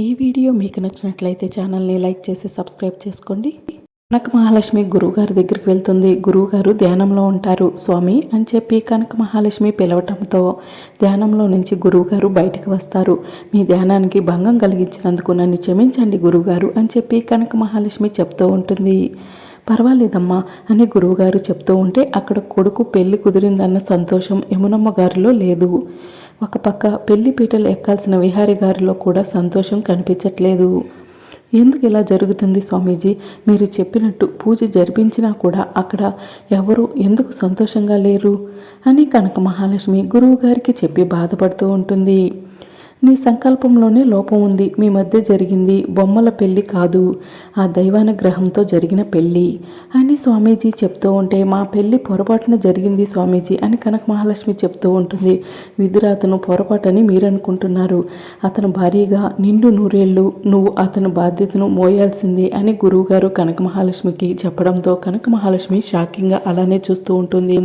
ఈ వీడియో మీకు నచ్చినట్లయితే ఛానల్ని లైక్ చేసి సబ్స్క్రైబ్ చేసుకోండి. కనక మహాలక్ష్మి గురువుగారి దగ్గరికి వెళ్తుంది. గురువుగారు ధ్యానంలో ఉంటారు. స్వామి అని చెప్పి కనక మహాలక్ష్మి పిలవటంతో ధ్యానంలో నుంచి గురువుగారు బయటకు వస్తారు. మీ ధ్యానానికి భంగం కలిగించినందుకు నన్ను క్షమించండి గురువుగారు అని చెప్పి కనక మహాలక్ష్మి చెప్తూ ఉంటుంది. పర్వాలేదమ్మా అని గురువుగారు చెప్తూ ఉంటే అక్కడ కొడుకు పెళ్ళి కుదిరిందన్న సంతోషం యమునమ్మ గారిలో లేదు. ఒక పక్క పెళ్ళి పీటలు ఎక్కాల్సిన విహారి గారిలో కూడా సంతోషం కనిపించట్లేదు. ఎందుకు ఇలా జరుగుతుంది స్వామీజీ? మీరు చెప్పినట్టు పూజ జరిపించినా కూడా అక్కడ ఎవరు ఎందుకు సంతోషంగా లేరు? అని కనక మహాలక్ష్మి గురువు గారికి చెప్పి బాధపడుతూ ఉంటుంది. నీ సంకల్పంలోనే లోపం ఉంది. మీ మధ్య జరిగింది బొమ్మల పెళ్ళి కాదు. ఆ దైవానుగ్రహంతో జరిగిన పెళ్ళి అని స్వామీజీ చెప్తూ ఉంటే మా పెళ్ళి పొరపాటున జరిగింది స్వామీజీ అని కనక మహాలక్ష్మి చెప్తూ ఉంటుంది. విధురాతను పొరపాటని మీరు అనుకుంటున్నారు అతను భారీగా నిండు నూరేళ్ళు నువ్వు అతను బాధ్యతను మోయాల్సింది అని గురువుగారు కనక మహాలక్ష్మికి చెప్పడంతో కనక మహాలక్ష్మి షాకింగ్గా అలానే చూస్తూ ఉంటుంది.